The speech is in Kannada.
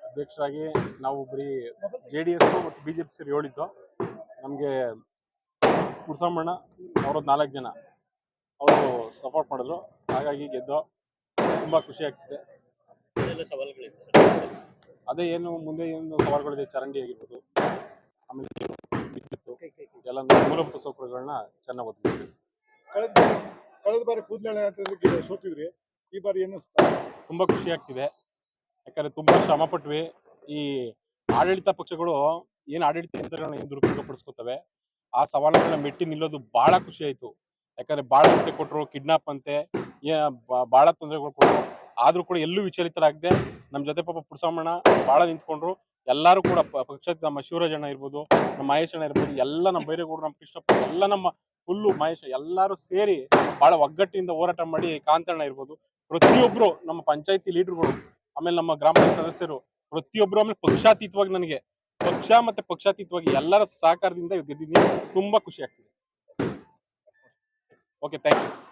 ಅಧ್ಯಕ್ಷರಾಗಿ ನಾವು ಬರೀ ಜೆ ಡಿ ಎಸ್ ಮತ್ತು ಬಿ ಜೆ ಪಿ ಸೇರಿ ಹೇಳಿದ್ದು. ನಮಗೆ ಕುಡ್ಸಮ್ಮಣ್ಣ ಅವ್ರದ್ದು ನಾಲ್ಕು ಜನ. ಅವರು ಸಪೋರ್ಟ್ ಮಾಡಿದ್ರು. ಹಾಗಾಗಿ ಗೆದ್ದು ತುಂಬ ಖುಷಿ ಆಗ್ತಿದೆ. ಅದೇ ಏನು ಮುಂದೆ ಏನು ಸವಾಲುಗಳಿದೆ, ಚರಂಡಿ ಆಗಿರ್ಬೋದು. ಆಮೇಲೆ ಎಲ್ಲ ಮೂಲಭೂತ ಸೌಕರ್ಯಗಳನ್ನ ಚೆನ್ನಾಗಿ ಒದಗಿಸ್ತೀವಿ ಕಳೆದ ಕಳೆದ ಬಾರಿ ಕೂದಲೆ ಸೋತಿದ್ರಿ. ಈ ಬಾರಿ ಏನು ತುಂಬ ಖುಷಿ ಆಗ್ತಿದೆ. ಯಾಕಂದ್ರೆ ತುಂಬಾ ಶ್ರಮ ಪಟ್ವಿ. ಈ ಆಡಳಿತ ಪಕ್ಷಗಳು ಏನು ಆಡಳಿತ ಯಂತ್ರಗಳನ್ನ ಏನು ದುರುಪಯೋಗ ಪಡಿಸ್ಕೊತವೆ ಆ ಸವಾಲುಗಳನ್ನ ಮೆಟ್ಟಿ ನಿಲ್ಲೋದು ಬಹಳ ಖುಷಿ ಆಯ್ತು. ಯಾಕಂದ್ರೆ ಬಹಳ ಹಿಂಸೆ ಕೊಟ್ಟರು ಕಿಡ್ನಾಪ್ ಅಂತೆ ಬಹಳ ತೊಂದರೆಗಳು ಕೊಟ್ಟರು ಆದ್ರೂ ಕೂಡ ಎಲ್ಲೂ ವಿಚಲಿತರಾಗದೆ ನಮ್ಮ ಜೊತೆ ಪಾಪ ಪುಡ್ಸಮ್ಮಣ್ಣ ಬಹಳ ನಿಂತ್ಕೊಂಡ್ರು. ಎಲ್ಲರೂ ಕೂಡ ಪಕ್ಷದ ನಮ್ಮ ಶಿವರಾಜಣ್ಣ ಇರ್ಬೋದು, ನಮ್ಮ ಮಹೇಶ್ ಅಣ್ಣ ಇರ್ಬೋದು, ಎಲ್ಲ ನಮ್ಮ ಬೈರೇಗೌಡರು ನಮ್ಮ ಕೃಷ್ಣಪ್ಪ, ಎಲ್ಲ ನಮ್ಮ ಹುಲ್ಲು, ಮಹೇಶ್ ಎಲ್ಲರೂ ಸೇರಿ ಬಹಳ ಒಗ್ಗಟ್ಟಿನಿಂದ ಹೋರಾಟ ಮಾಡಿ ಕಾಂತಣ್ಣ ಇರ್ಬೋದು. ಪ್ರತಿಯೊಬ್ರು ನಮ್ಮ ಪಂಚಾಯತಿ ಲೀಡರ್ಗಳು ಆಮೇಲೆ ನಮ್ಮ ಗ್ರಾಮ ಸದಸ್ಯರು, ಪ್ರತಿಯೊಬ್ರು ಆಮೇಲೆ ಪಕ್ಷಾತೀತವಾಗಿ ನನಗೆ, ಪಕ್ಷ ಮತ್ತೆ ಪಕ್ಷಾತೀತವಾಗಿ ಎಲ್ಲರ ಸಹಕಾರದಿಂದ ಗೆದ್ದಿದ್ದೀನಿ. ತುಂಬಾ ಖುಷಿ ಆಗ್ತಿದೆ. Okay thank you